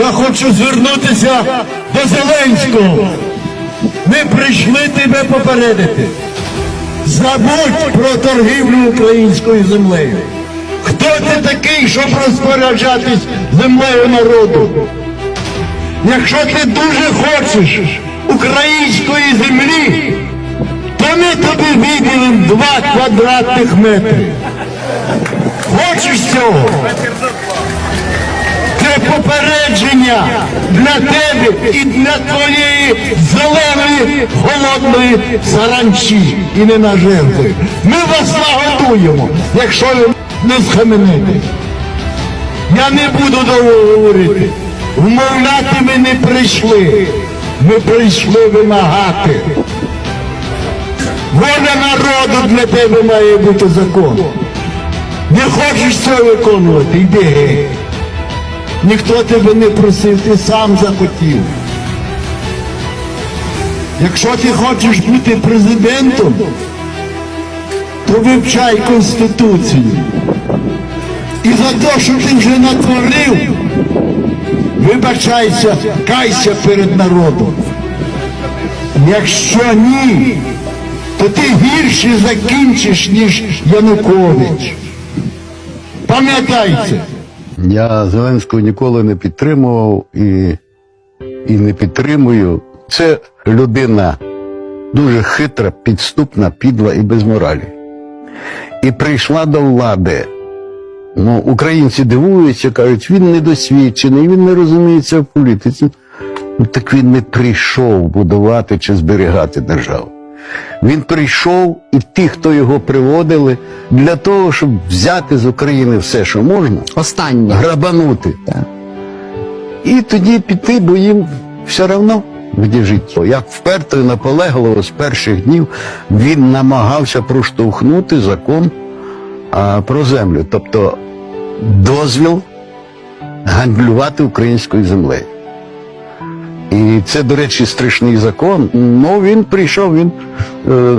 Я хочу звернутися до Зеленського. Ми прийшли тебе попередити. Забудь про торгівлю українською землею. Хто ти такий, щоб розпоряджатись землею народу? Якщо ти дуже хочеш української землі, то ми тобі виділимо два квадратних метри. Хочеш цього? Попередження для тебе і для твоєї зеленої холодної саранчі і ненажерливої. Ми вас нагодуємо, якщо ви не схаменете. Я не буду довго говорити. Вмовляти ми не прийшли. Ми прийшли вимагати. Воля народу для тебе має бути закон. Не хочеш це виконувати, йди геть. Ніхто тебе не просив, ти сам захотів. Якщо ти хочеш бути президентом, то вивчай Конституцію. І за те, що ти вже натворив, вибачайся, кайся перед народом. Якщо ні, то ти гірше закінчиш, ніж Янукович. Пам'ятай це. Я Зеленського ніколи не підтримував і, і не підтримую. Це людина дуже хитра, підступна, підла і без моралі. І прийшла до влади. Ну, українці дивуються, кажуть, він недосвідчений, він не розуміється в політиці. Ну, так він не прийшов будувати чи зберігати державу. Він прийшов і ті, хто його приводили, для того, щоб взяти з України все, що можна, Останнє. грабанути. І тоді піти, бо їм все одно буде життя. Як вперто і наполегливо з перших днів він намагався проштовхнути закон а, про землю, тобто дозвіл гандлювати українською землею. І це, до речі, страшний закон. Ну він прийшов, він е,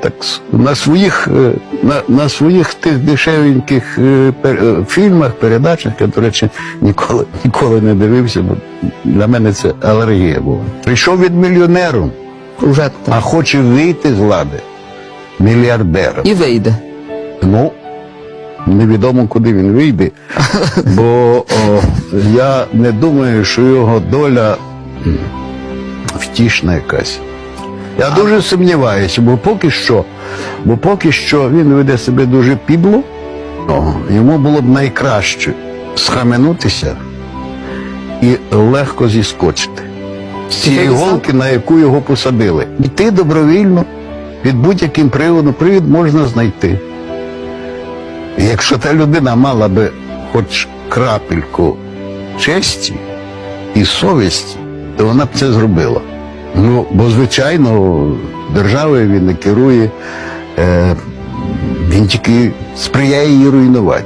так на своїх, е, на, на своїх тих дешевеньких е, пер- е, фільмах, передачах, я, до речі, ніколи, ніколи не дивився, бо для мене це алергія була. Прийшов від мільйонером, Уже а хоче вийти з влади мільярдером. І вийде. Ну, невідомо, куди він вийде, бо о, я не думаю, що його доля втішна якась. Я дуже сумніваюся, бо поки що, бо поки що він веде себе дуже підло, йому було б найкраще схаменутися і легко зіскочити. З цієї голки, на яку його посадили. Іти добровільно, під будь-яким приводом, привід можна знайти. І якщо та людина мала би хоч крапельку честі і совісті, то вона б це зробила. Ну, бо, звичайно, державою він не керує, е, він тільки сприяє її руйнувати.